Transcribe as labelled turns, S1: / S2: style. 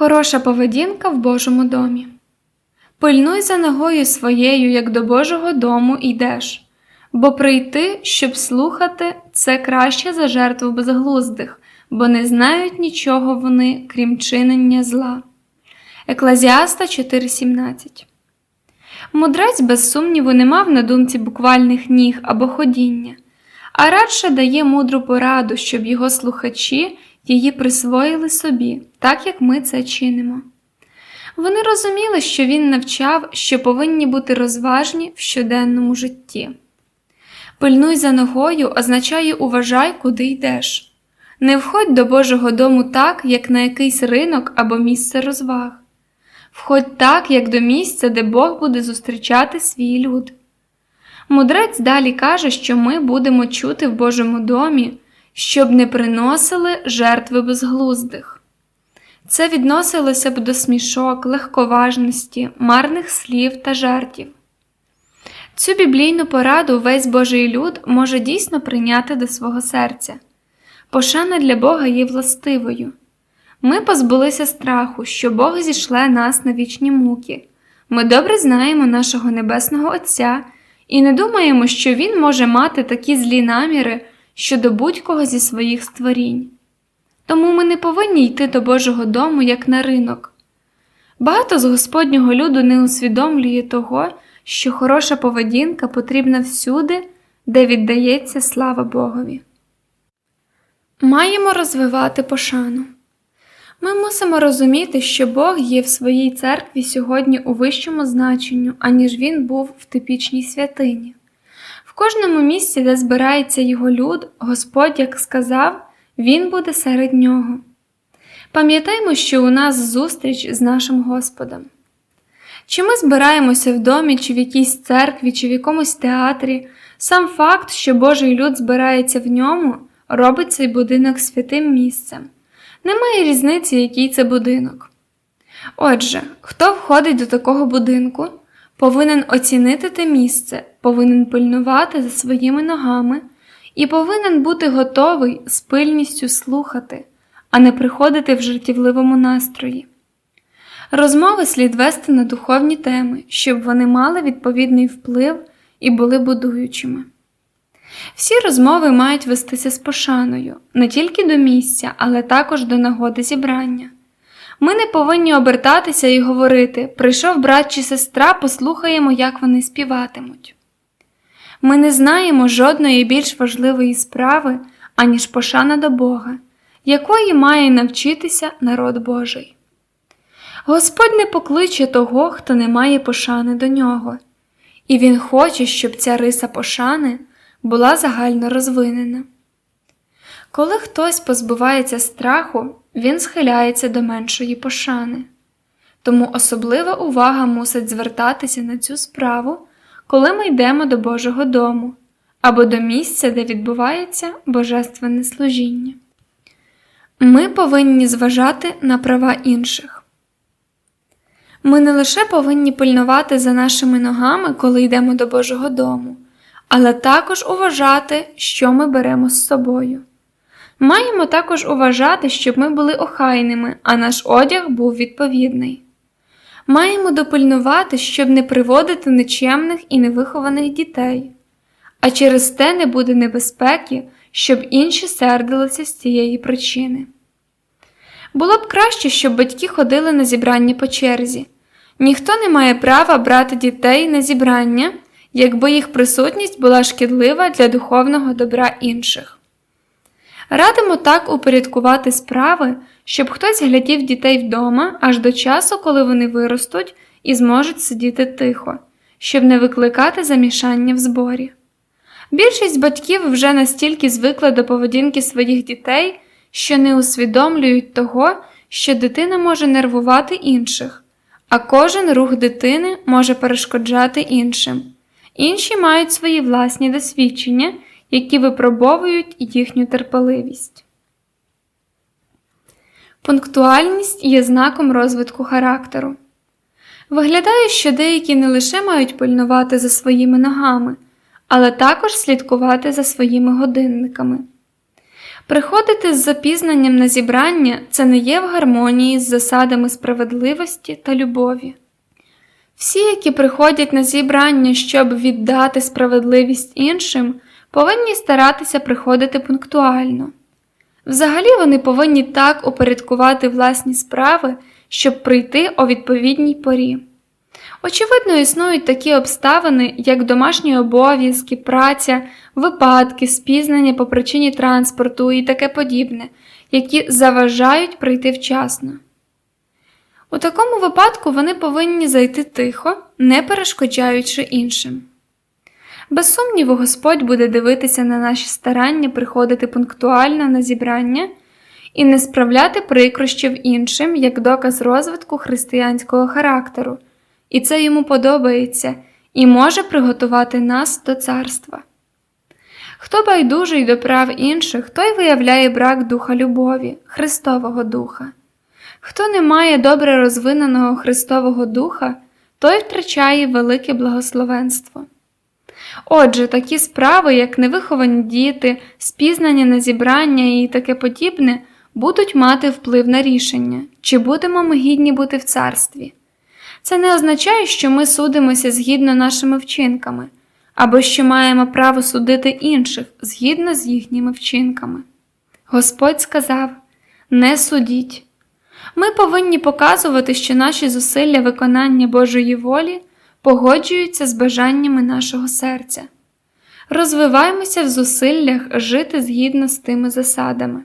S1: Хороша поведінка в Божому домі. Пильнуй за ногою своєю, як до Божого дому йдеш, бо прийти, щоб слухати, це краще за жертву безглуздих, бо не знають нічого вони, крім чинення зла. Еклезіаста 4:17 Мудрець, без сумніву, не мав на думці буквальних ніг або ходіння, а радше дає мудру пораду, щоб його слухачі її присвоїли собі, так як ми це чинимо. Вони розуміли, що він навчав, що повинні бути розважні в щоденному житті. Пильнуй за ногою означає уважай, куди йдеш. Не входь до Божого дому так, як на якийсь ринок або місце розваг. Входь так, як до місця, де Бог буде зустрічати свій люд. Мудрець далі каже, що ми будемо чути в Божому домі, щоб не приносили жертви безглуздих. Це відносилося б до смішок, легковажності, марних слів та жартів. Цю біблійну пораду весь Божий люд може дійсно прийняти до свого серця. Пошана для Бога є властивою. Ми позбулися страху, що Бог зішле нас на вічні муки. Ми добре знаємо нашого Небесного Отця і не думаємо, що Він може мати такі злі наміри щодо будь-кого зі своїх створінь. Тому ми не повинні йти до Божого дому як на ринок. Багато з Господнього люду не усвідомлює того, що хороша поведінка потрібна всюди, де віддається слава Богові. Маємо розвивати пошану. Ми мусимо розуміти, що Бог є в своїй церкві сьогодні у вищому значенню, аніж він був в типічній святині. В кожному місці, де збирається його люд, Господь, як сказав, Він буде серед нього. Пам'ятаймо, що у нас зустріч з нашим Господом. Чи ми збираємося в домі, чи в якійсь церкві, чи в якомусь театрі, сам факт, що Божий люд збирається в ньому, робить цей будинок святим місцем. Немає різниці, який це будинок. Отже, хто входить до такого будинку, повинен оцінити те місце, повинен пильнувати за своїми ногами і повинен бути готовий з пильністю слухати, а не приходити в жартівливому настрої. Розмови слід вести на духовні теми, щоб вони мали відповідний вплив і були будуючими. Всі розмови мають вестися з пошаною не тільки до місця, але також до нагоди зібрання. Ми не повинні обертатися і говорити прийшов брат чи сестра, послухаємо, як вони співатимуть. Ми не знаємо жодної більш важливої справи, аніж пошана до Бога, якої має навчитися народ Божий. Господь не покличе того, хто не має пошани до нього, і Він хоче, щоб ця риса пошани була загально розвинена. Коли хтось позбувається страху, він схиляється до меншої пошани, тому особлива увага мусить звертатися на цю справу, коли ми йдемо до Божого дому або до місця, де відбувається божественне служіння. Ми повинні зважати на права інших. Ми не лише повинні пильнувати за нашими ногами, коли йдемо до Божого дому, але також уважати, що ми беремо з собою. Маємо також уважати, щоб ми були охайними, а наш одяг був відповідний. Маємо допильнувати, щоб не приводити нечемних і невихованих дітей, а через те не буде небезпеки, щоб інші сердилися з цієї причини. Було б краще, щоб батьки ходили на зібрання по черзі. Ніхто не має права брати дітей на зібрання, якби їх присутність була шкідлива для духовного добра інших. Радимо так упорядкувати справи, щоб хтось глядів дітей вдома аж до часу, коли вони виростуть і зможуть сидіти тихо, щоб не викликати замішання в зборі. Більшість батьків вже настільки звикла до поведінки своїх дітей, що не усвідомлюють того, що дитина може нервувати інших, а кожен рух дитини може перешкоджати іншим. Інші мають свої власні досвідчення, які випробовують їхню терпеливість. Пунктуальність є знаком розвитку характеру. Виглядає, що деякі не лише мають пильнувати за своїми ногами, але також слідкувати за своїми годинниками. Приходити з запізненням на зібрання це не є в гармонії з засадами справедливості та любові. Всі, які приходять на зібрання, щоб віддати справедливість іншим, повинні старатися приходити пунктуально. Взагалі вони повинні так упорядкувати власні справи, щоб прийти о відповідній порі. Очевидно, існують такі обставини, як домашні обов'язки, праця, випадки, спізнення по причині транспорту і таке подібне, які заважають прийти вчасно. У такому випадку вони повинні зайти тихо, не перешкоджаючи іншим. Без сумніву, Господь буде дивитися на наші старання приходити пунктуально на зібрання і не справляти прикрощів іншим як доказ розвитку християнського характеру, і це йому подобається і може приготувати нас до царства. Хто байдужий до прав інших, той виявляє брак духа любові, Христового Духа. Хто не має добре розвиненого Христового Духа, той втрачає велике благословенство. Отже, такі справи, як невиховані діти, спізнення на зібрання і таке подібне, будуть мати вплив на рішення, чи будемо ми гідні бути в царстві. Це не означає, що ми судимося згідно нашими вчинками, або що маємо право судити інших згідно з їхніми вчинками. Господь сказав: Не судіть. Ми повинні показувати, що наші зусилля виконання Божої волі погоджуються з бажаннями нашого серця. Розвиваємося в зусиллях жити згідно з тими засадами.